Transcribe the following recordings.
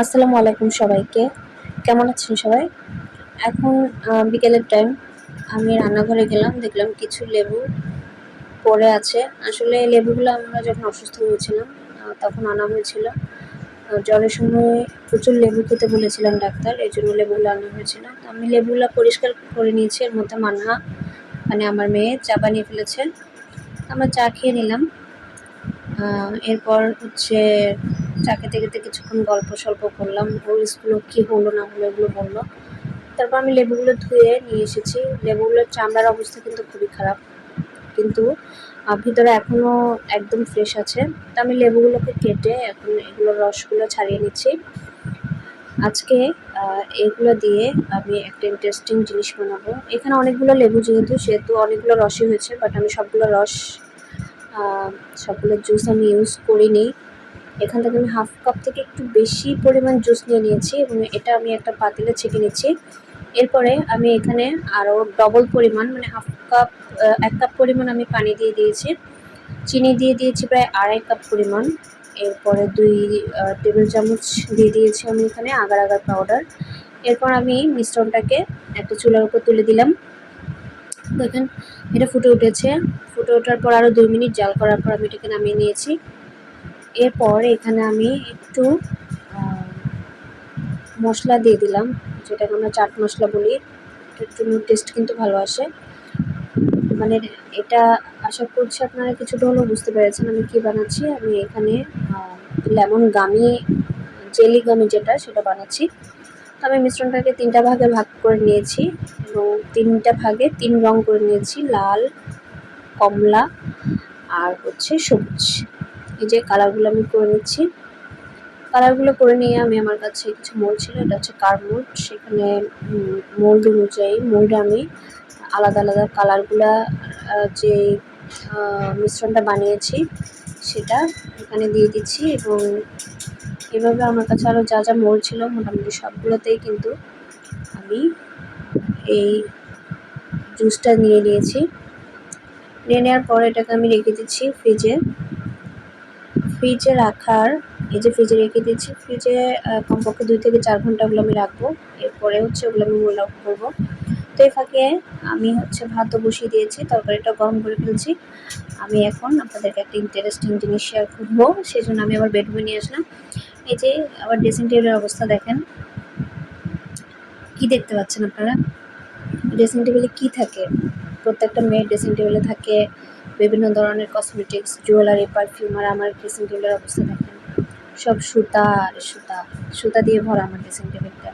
আসসালামু আলাইকুম সবাইকে। কেমন আছেন সবাই? এখন বিকেলের টাইম আমি রান্নাঘরে গেলাম, দেখলাম কিছু লেবু পড়ে আছে। আসলে লেবুগুলো আমরা যখন অসুস্থ হয়েছিলাম তখন আনা হয়েছিল। জ্বরের সময় প্রচুর লেবু খেতে বলেছিলাম ডাক্তার, এই জন্য লেবুগুলো আনা হয়েছিল তো আমি লেবুগুলো পরিষ্কার করে নিয়েছি, এর মধ্যে মানহা মানে আমার মেয়ে চা বানিয়ে ফেলেছে। আমরা চা খেয়ে নিলাম। এরপর হচ্ছে চা খেতে খেতে কিছুক্ষণ গল্প সল্প করলাম ওর কী হলো না হলো এগুলো বলল। তারপর আমি লেবুগুলো ধুয়ে নিয়ে এসেছি। লেবুগুলোর চামড়ার অবস্থা কিন্তু খুবই খারাপ। কিন্তু ভিতরে এখনও একদম ফ্রেশ আছে। তো আমি লেবুগুলোকে কেটে এখন এগুলোর রসগুলো ছাড়িয়ে নিচ্ছি। আজকে এগুলো দিয়ে আমি একটা ইন্টারেস্টিং জিনিস বানাবো। এখানে অনেকগুলো লেবু যেহেতু, সেহেতু অনেকগুলো রসই হয়েছে বাট আমি সবগুলো রস সবগুলো জুস আমি ইউজ করিনি। এখান থেকে আমি হাফ কাপ থেকে একটু বেশি পরিমাণ জুস নিয়ে নিয়েছি এবং এটা আমি একটা পাতিলে ছেঁকে নিচ্ছি। এরপরে আমি এখানে আরও ডবল পরিমাণ মানে হাফ কাপ এক কাপ পরিমাণ আমি পানি দিয়ে দিয়েছি। চিনি দিয়ে দিয়েছি প্রায় আড়াই কাপ পরিমাণ। এরপরে দুই টেবিল চামচ দিয়ে দিয়েছি আমি এখানে আগার আগার পাউডার এরপর আমি মিশ্রণটাকে একটা চুলার উপর তুলে দিলাম। দেখেন, এটা ফুটে উঠেছে। ফুটে ওঠার পর আরও দুই মিনিট জাল করার পর আমি এটাকে নামিয়ে নিয়েছি। এরপর এখানে আমি একটু মশলা দিয়ে দিলাম। যেটাকে আমরা চাট মশলা বলি, একটু টেস্ট কিন্তু ভালো আসে। মানে এটা আশা করছি আপনারা কিছুটা হলেও বুঝতে পেরেছেন আমি কী বানাচ্ছি। আমি এখানে লেমন গামি, জেলি গামি যেটা, সেটা বানাচ্ছি। তো আমি মিশ্রণটাকে তিনটা ভাগে ভাগ করে নিয়েছি এবং তিনটা ভাগে তিন রং করে নিয়েছি, লাল, কমলা, আর হচ্ছে সবুজ। এই যে কালারগুলো আমি করে নিচ্ছি। কালারগুলো করে নিয়ে আমি আমার কাছে কিছু মোল্ড ছিল, এটা হচ্ছে কার মোল্ড সেখানে মোল্ড অনুযায়ী মোল্ডে আমি আলাদা আলাদা কালারগুলা যে মিশ্রণটা বানিয়েছি, সেটা এখানে দিয়ে দিচ্ছি এবং এভাবে আমার কাছে আরও যা যা মোল্ড ছিল, মোটামুটি সবগুলোতেই কিন্তু আমি এই জুসটা নিয়ে নিয়েছি। নিয়ে নেওয়ার পর এটাকে আমি রেখে দিচ্ছি ফ্রিজে ফ্রিজে রাখার, এই যে ফ্রিজে রেখে দিচ্ছি ফ্রিজে কমপক্ষে দুই থেকে চার ঘণ্টা ওগুলো আমি রাখব। এরপরে হচ্ছে ওগুলো আমি মোল আউট করব। তো এই ফাঁকে আমি হচ্ছে ভাতও বসিয়ে দিয়েছি, তরকারিটা গরম করে ফেলছি। আমি এখন আপনাদেরকে একটা ইন্টারেস্টিং জিনিস শেয়ার করব সেই জন্য আমি আবার বেডরুমে নিয়ে আসলাম। এই যে আবার ড্রেসিং টেবিলের অবস্থা দেখেন। কি দেখতে পাচ্ছেন আপনারা? ড্রেসিং টেবিলে কি থাকে? প্রত্যেকটা মেয়ের ড্রেসিং টেবিলে থাকে। বিভিন্ন ধরনের কসমেটিক্স জুয়েলারি পারফিউম আর আমার ড্রেসিং টেবিলের অবস্থা দেখেন। সব সুতা, আর সুতা সুতা দিয়ে ভরা আমার ড্রেসিং টেবিলটা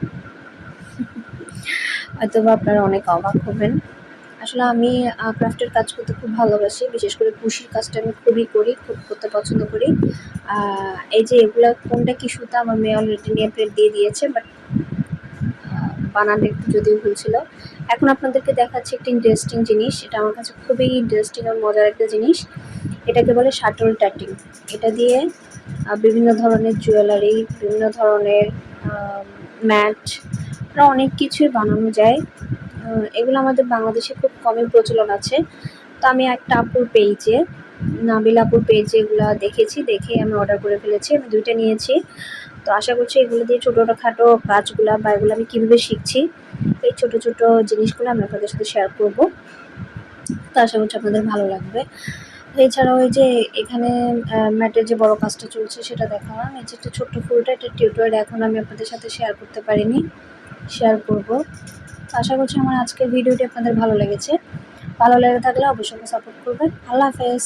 হয়তো আপনারা অনেক অবাক হবেন। আসলে আমি ক্রাফটের কাজ করতে খুব ভালোবাসি, বিশেষ করে কুশির কাজটা আমি খুবই করি, খুব করতে পছন্দ করি। এই যে এগুলা, কোনটা কি সুতা, আমার মেয়ে অলরেডি নিয়ে প্লেট দিয়ে দিয়েছে বাট বানানটা একটু যদিও ভুল ছিল। এখন আপনাদেরকে দেখাচ্ছি একটা ইন্টারেস্টিং জিনিস। এটা আমার কাছে খুবই ইন্টারেস্টিং আর মজার একটা জিনিস। এটাকে বলে শাটল ট্যাটিং এটা দিয়ে বিভিন্ন ধরনের জুয়েলারি বিভিন্ন ধরনের ম্যাট অনেক কিছুই বানানো যায়। এগুলো আমাদের বাংলাদেশে খুব কমই প্রচলন আছে। তো আমি একটা আপুর পেজে নাবিল আপুর পেজে এগুলো দেখেছি। দেখে আমি অর্ডার করে ফেলেছি। আমি দুইটা নিয়েছি। তো আশা করছি এগুলো দিয়ে ছোটোখাটো কাজগুলো বা এগুলো আমি কীভাবে শিখছি, এই ছোটো ছোটো জিনিসগুলো আমি আপনাদের সাথে শেয়ার করব। তো আশা করছি আপনাদের ভালো লাগবে। এছাড়াও এই যে এখানে ম্যাটের যে বড় কাজটা চলছে সেটা দেখালাম। এই যে একটা ছোট্ট ফুলটা, এটা টিউটোরিয়াল এখন আমি আপনাদের সাথে শেয়ার করতে পারিনি শেয়ার করব। তো আশা করছি আমার আজকের ভিডিওটি আপনাদের ভালো লেগেছে। ভালো লেগে থাকলে অবশ্যই সাপোর্ট করবেন। আল্লাহ হাফেজ।